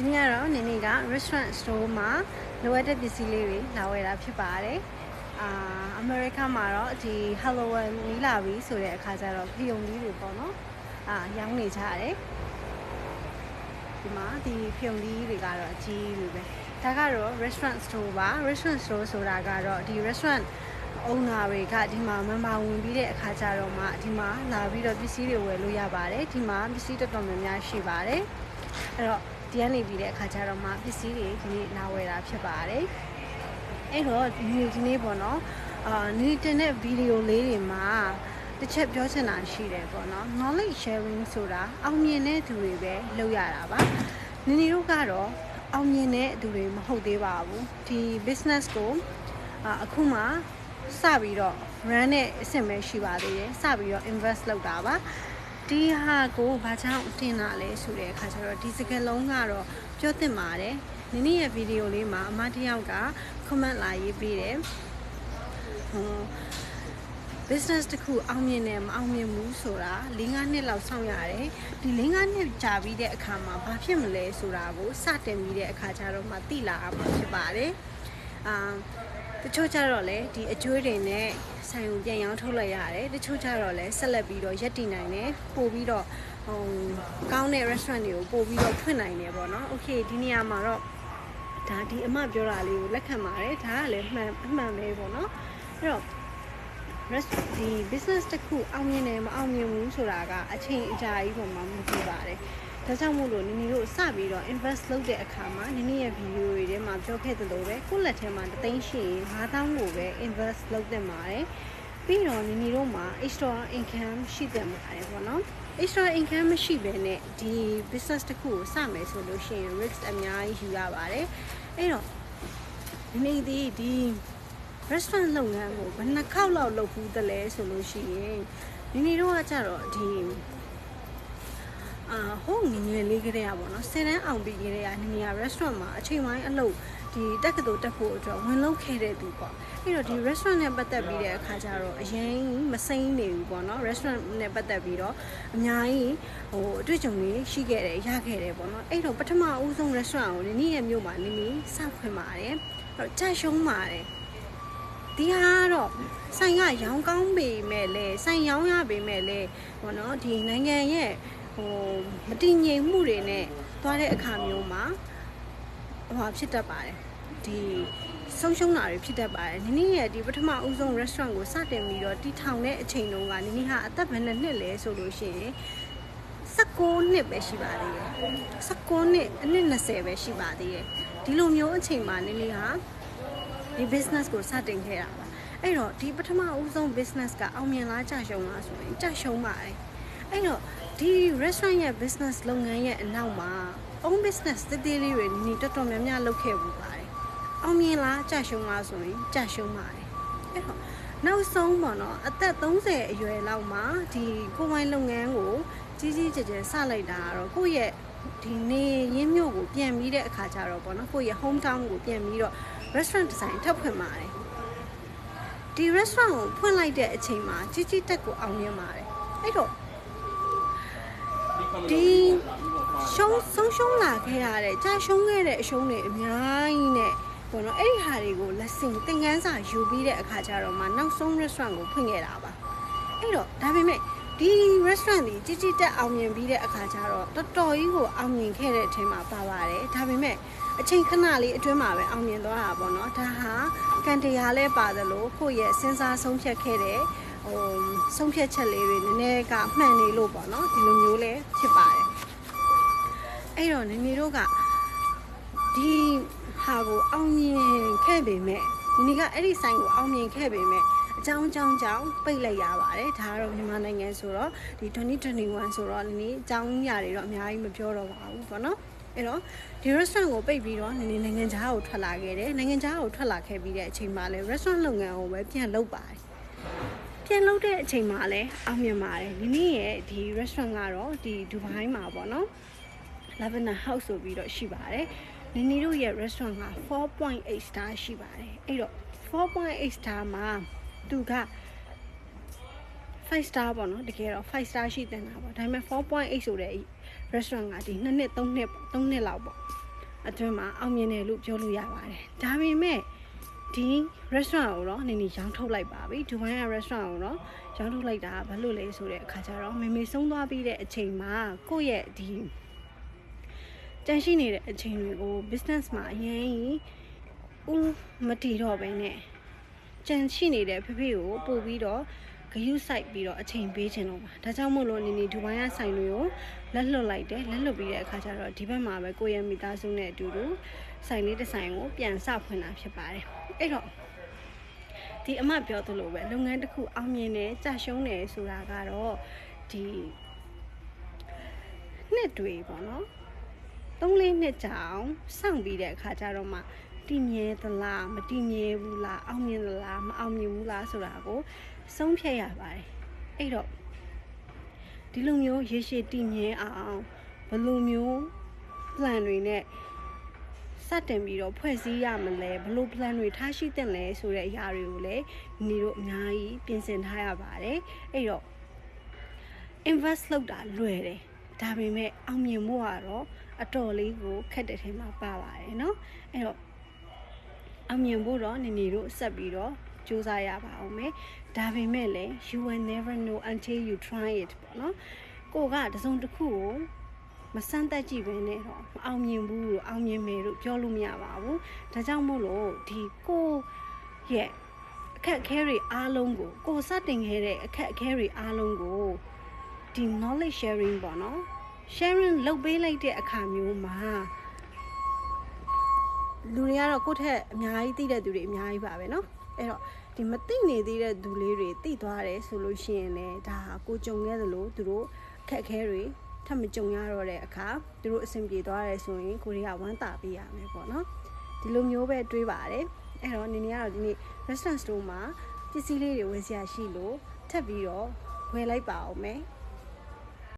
ဒီနေ့ကတော့နေနေက restaurant store မှာလိုအပ်တဲ့ပစ္စည်းလေးတွေလာဝယ်တာဖြစ်ပါတယ်အာအမေရိကမှာတော့ဒီ Halloween နီးလာပြီဆိုတဲ့အခါကျတော့ဖီယုံလေးတွေပေါ့နော်အာရောင်းနေကြရတယ်ဒီမှာဒီဖီယုံလေးတွေကတော့အကြီးတွေပဲဒါကတော့ restaurant store ပါ restaurant store ဆိုတာကတော့ဒီ restaurant owner တွေကဒီမှာ member ဝင်ပြီးတဲ့အခါကျတော့မှဒီမှာလာပြီးတော့ပစ္စည်းတွေဝယ်လို့ရပါတယ်ဒီမှာပစ္စည်းတော်တော်များများရှိပါတယ်အဲ့တော့ ဒီကနေပြီးတဲ့အခါကျတော့မှပစ္စည်းတွေဒီနေ့လာဝယ်တာဖြစ်ပါတယ်အဲ့တော့ဒီနေ့ဒီနေ့ပေါ့နော်အာနီတင်တဲ့ဗီဒီယိုလေးတွေမှာတစ်ချက်ပြောချင်တာရှိတယ်ပေါ့နော် knowledge sharing ဆိုတာအောင်မြင်တဲ့သူတွေပဲလုပ်ရတာပါနင်နီတို့ကတော့အောင်မြင်တဲ့သူတွေမဟုတ်သေးပါဘူးဒီ business ကိုအာအခုမှစပြီးတော့ run နဲ့အဆင့်ပဲရှိပါသေးတယ်စပြီးတော့ invest လုပ်တာပါ ဒီဟာကိုဘာကြောင့်တင်တာလဲဆိုတဲ့အခါကျတော့ဒီစကားလုံးကတော့ပြောသင့်ပါတယ်နင်နီရဲ့ဗီဒီယိုလေးမှာအမတစ်ယောက်က comment လာရေးပေးတယ်ဟို business တစ်ခုအောင်မြင်တယ်မအောင်မြင်ဘူးဆိုတာ၄၅နှစ်လောက်ဆောင်ရတယ်ဒီ၄၅နှစ်ကြာပြီးတဲ့အခါမှာဘာဖြစ်မလဲဆိုတာကိုစတင်ပြီးတဲ့အခါကျတော့မှသိလာမှာဖြစ်ပါတယ်အာ တချို့ကျတော့လေဒီအကျွေးတွေနဲ့ဆိုင်ကိုပြန်ရောင်းထုတ်လိုက်ရတယ်တချို့ကျတော့လေဆက်လက်ပြီးတော့ရက်တည်နိုင်တယ်ပို့ပြီးတော့ဟိုကောင်းတဲ့ restaurant တွေကိုပို့ပြီးတော့ဖွင့်နိုင်တယ်ပေါ့နော် okay ဒီနေရာမှာတော့ဒါဒီအမပြောတာလေးကိုလက်ခံပါတယ်ဒါကလည်းမှန်အမှန်ပဲပေါ့နော်အဲ့တော့ rest ဒီ business တစ်ခုအောင်မြင်တယ်မအောင်မြင်ဘူးဆိုတာကအချိန်အကြာကြီးပုံမှာမကြည့်ပါတယ်။ ဒါကြောင့်မို့လို့နင်နီတို့စပြီးတော့ invest လုပ်တဲ့အခါမှာနင်နီရဲ့ video တွေထဲမှာပြောခဲ့သလိုပဲကိုယ့်လက်ထဲမှာတသိန်းရှိရင်9000ကိုပဲ invest လုပ်သင့်ပါတယ်။ပြီးတော့နင်နီတို့မှာ extra income ရှိသင့်ပါတယ်ပေါ့နော်။ extra income မရှိဘဲနဲ့ဒီ business တစ်ခုကိုစမယ်ဆိုလို့ရှိရင် risk အများကြီးယူရပါတယ်။အဲ့တော့ဒီနေ့ဒီဒီ restaurant လုပ်ငန်းကိုဘယ်နှခေါက်လောက်လုပ်ဘူးတလဲဆိုလို့ရှိရင်ဒီနေ့တော့ကကြတော့ဒီ အာဟိုငငယ်လေးကလေးอ่ะဗောနော်ဆယ်တန်းအောင်ပြီးကလေးอ่ะနေနေရ restaurant မှာအချိန်ပိုင်းအလုပ်ဒီတက်ကတူတက်ဖို့အတွက်ဝင်လုပ်ခဲ့တဲ့သူပေါ့အဲ့တော့ဒီ restaurant နဲ့ပတ်သက်ပြီးတဲ့အခါကျတော့အရင်မစိမ့်နေဘူးပေါ့နော် restaurant နဲ့ပတ်သက်ပြီးတော့အများကြီးဟိုအတွေ့အကြုံတွေရှိခဲ့တယ်ရခဲ့တယ်ပေါ့နော်အဲ့တော့ပထမအဦးဆုံး restaurant ကိုနေနေရဲ့မြို့မှာနေနေစောက်ခွင့်ပါတယ်အဲ့တော့ကြာရှုံးပါတယ် ဒီဟာကတော့ဆိုင်ကရောင်းကောင်းပေမဲ့လေဆိုင်ရောင်းရပေမဲ့လေဘောနော်ဒီနိုင်ငံရဲ့ ဟိုမတည်ငြိမ်မှုတွေနဲ့သွားတဲ့အခါမျိုးမှာဟိုဖြစ်တတ်ပါတယ်ဒီဆုံးရှုံးတာတွေဖြစ်တတ်ပါတယ်နင်းနီရဲ့ဒီပထမဦးဆုံး restaurant ကိုစတင်ပြီးတော့တီထောင်တဲ့အချိန်တုန်းကနင်းနီဟာအသက်ဘယ်နှစ်နှစ်လဲဆိုလို့ရှိရင်16နှစ်ပဲရှိပါသေးတယ်16နှစ်အနှစ်20ပဲရှိပါသေးတယ်ဒီလိုမျိုးအချိန်မှာနင်းနီဟာဒီ business ကိုစတင်ခဲ့တာပါအဲ့တော့ဒီပထမဦးဆုံး business ကအောင်မြင်လားကြာရှုံးလားဆိုရင်ကြာရှုံးပါတယ် အဲ့တော့ဒီ restaurant ရဲ့ business လုပ်ငန်းရဲ့အနောက်မှာ own business တည်တည်လေးတွေနေတော်တော်များများလုပ်ခဲ့ဘူးပါတယ်အောင်မြင်လားကြာရှုံးလားဆိုရင်ကြာရှုံးပါတယ်အဲ့တော့နောက်ဆုံးပေါ့နော်အသက်30အရွယ်လောက်မှာဒီကိုယ်ပိုင်လုပ်ငန်းကိုကြီးကြီးကျယ်ကျယ်စလိုက်တာကတော့ကိုယ့်ရဲ့ဒီနေရင်းမြို့ကိုပြန်ပြီးတဲ့အခါကျတော့ပေါ့နော်ကိုယ့်ရဲ့ home town ကိုပြန်ပြီးတော့ restaurant design ထပ်ဖွင့်ပါတယ်ဒီ restaurant ကိုဖွင့်လိုက်တဲ့အချိန်မှာကြီးကြီးတက်ကိုအောင်မြင်ပါတယ်အဲ့တော့ ဒီရှုံးဆုံးရှုံးလာခဲ့ရတဲ့ကြာရှုံးခဲ့တဲ့အရှုံးတွေအများကြီးနဲ့ပေါ့နော်အဲ့ဒီဟာတွေကိုလက်စင်သင်ခန်းစာယူပြီးတဲ့အခါကျတော့မှနောက်ဆုံး restaurant ကိုဖွင့်ခဲ့တာပါအဲ့တော့ဒါပေမဲ့ဒီ restaurant ကြီးကြီးကြီးတက်အောင်မြင်ပြီးတဲ့အခါကျတော့တော်တော်ကြီးကိုအောင်မြင်ခဲ့တဲ့အချိန်မှာပါပါတယ်ဒါပေမဲ့အချိန်ခဏလေးအတွင်းမှာပဲအောင်မြင်သွားတာပေါ့နော်ဒါဟာကံတရားလဲပါတယ်လို့ကိုယ့်ရဲ့စဉ်းစားဆုံးဖြတ်ခဲ့တဲ့ ဟိုဆုံးဖြတ်ချက်လေးတွေနည်းနည်းကမှန်နေလို့ပေါ့နော်ဒီလိုမျိုးလဲဖြစ်ပါတယ်အဲ့တော့နေနေတို့ကဒီဟာကိုအောင်မြင်ခဲ့ပေမဲ့ဒီနေ့ကအဲ့ဒီဆိုင်ကိုအောင်မြင်ခဲ့ပေမဲ့အကြောင်းအကြောင်းကြောင့်ပိတ်လိုက်ရပါတယ်ဒါကတော့မြန်မာနိုင်ငံဆိုတော့ဒီ2021ဆိုတော့ဒီနေ့အကြောင်းအရာတွေတော့အများကြီးမပြောတော့ပါဘူးပေါ့နော်အဲ့တော့ဒီ restaurant ကိုပိတ်ပြီးတော့နည်းနည်းနိုင်ငံခြားကိုထွက်လာခဲ့တယ်နိုင်ငံခြားကိုထွက်လာခဲ့ပြီးတဲ့အချိန်မှာလဲ restaurant လုပ်ငန်းကိုပဲပြန်လုပ်ပါတယ် ပြန်လုပ်တဲ့အချိန်မှာလဲအောင်မြင်ပါတယ်ဒီနေ့ရဲ့ဒီ restaurant ကတော့ဒီဒူဘိုင်းမှာပေါ့နော် Lavender House ဆိုပြီးတော့ရှိပါတယ်နီနီတို့ရဲ့ restaurant က4.8 star ရှိပါတယ်အဲ့တော့4.8 star မှာသူက5 star ပေါ့နော်တကယ်တော့5 star ရှိတဲ့နာပေါ့ဒါပေမဲ့4.8ဆိုတဲ့ restaurant ကဒီ2နှစ်3နှစ်3နှစ်လောက်ပေါ့အတွင်းမှာအောင်မြင်တယ်လို့ပြောလို့ရပါတယ်ဒါပေမဲ့ ဒီ restaurant ကိုတော့နည်းနည်းရောင်းထုတ်လိုက်ပါပြီဒူဘိုင်းက restaurant ကိုတော့ရောင်းထုတ်လိုက်တာဘာလို့လဲဆိုတဲ့အခါကျတော့မေမေဆုံးသွားပြီးတဲ့အချိန်မှာကိုယ့်ရဲ့ဒီတန်ရှိနေတဲ့အချိန်တွေကို business မှာအရင်ဦးမတီတော့ပဲနဲ့ကြံရှိနေတဲ့ဖေဖေကိုပို့ပြီးတော့ ဂယုစိုက်ပြီးတော့အချိန်ပေးခြင်းတော့ပါဒါကြောင့်မို့လို့နေနေဒူဘိုင်းကဆိုင်တွေကိုလက်လွတ်လိုက်တယ်လက်လွတ်ပြီးတဲ့အခါကျတော့ဒီဘက်မှာပဲကိုယ့်ရဲ့မိသားစုနဲ့အတူတူဆိုင်လေးတစ်ဆိုင်ကိုပြန်စဖွင့်တာဖြစ်ပါတယ်အဲ့တော့ဒီအမပြောသလိုပဲလုပ်ငန်းတစ်ခုအောင်မြင်တယ်ကြာရှုံးတယ်ဆိုတာကတော့ဒီနှစ်တွေပေါ့နော်သုံးလေးနှစ်ကြာအောင်စောင့်ပြီးတဲ့အခါကျတော့မှ တည်မြဲသလားမတည်မြဲဘူးလားအောင်မြင်သလားမအောင်မြင်ဘူးလားဆိုတာကိုဆုံးဖြတ်ရပါတယ်အဲ့တော့ဒီလိုမျိုးရေရှည်တည်မြဲအောင်ဘယ်လိုမျိုး plan တွေနဲ့စတင်ပြီးတော့ဖွဲ့စည်းရမလဲဘယ်လို plan တွေထားရှိသင့်လဲဆိုတဲ့အရာတွေကိုလည်းညီတို့အများကြီးပြင်ဆင်ထားရပါတယ်အဲ့တော့ invest လုပ်တာလွယ်တယ်ဒါပေမဲ့အောင်မြင်မှုကတော့အတော်လေးကိုခက်တဲ့ထဲမှာပါပါတယ်เนาะအဲ့တော့ အောင်မြင်ဖို့တော့နေနေတို့ဆက်ပြီးတော့စူးစမ်းရပါအောင်မယ်ဒါပေမဲ့လည်း you will never know until you try it ပေါ့နော်ကိုကတစုံတစ်ခုကိုမစမ်းသက်ကြည့်ပဲနဲ့တော့မအောင်မြင်ဘူးလို့အောင်မြင်မယ်လို့ပြောလို့မရပါဘူးဒါကြောင့်မို့လို့ဒီကိုရဲ့အခက်အခဲတွေအားလုံးကိုကိုစတင်ခဲ့တဲ့အခက်အခဲတွေအားလုံးကိုဒီ knowledge sharing ပေါ့နော် sharing လုပ်ပေးလိုက်တဲ့အခါမျိုးမှာ လူတွေကတော့ကိုယ့်ထက်အများကြီးသိတဲ့သူတွေအများကြီးပါပဲเนาะအဲ့တော့ဒီမသိနေသေးတဲ့သူလေးတွေသိသွားတယ်ဆိုလို့ရှိရင်လည်းဒါဟာကိုကြုံခဲ့သလိုသူတို့အခက်အခဲတွေထပ်မကြုံရတော့တဲ့အခါသူတို့အဆင်ပြေသွားတယ်ဆိုရင်ကိုတွေကဝမ်းသာပေးရမယ်ပေါ့နော်ဒီလိုမျိုးပဲတွေးပါတယ်အဲ့တော့နေနေကတော့ဒီနေ့ restaurant store မှာပစ္စည်းလေးတွေဝယ်စရာရှိလို့ထပ်ပြီးတော့ဝယ်လိုက်ပါအောင်မယ်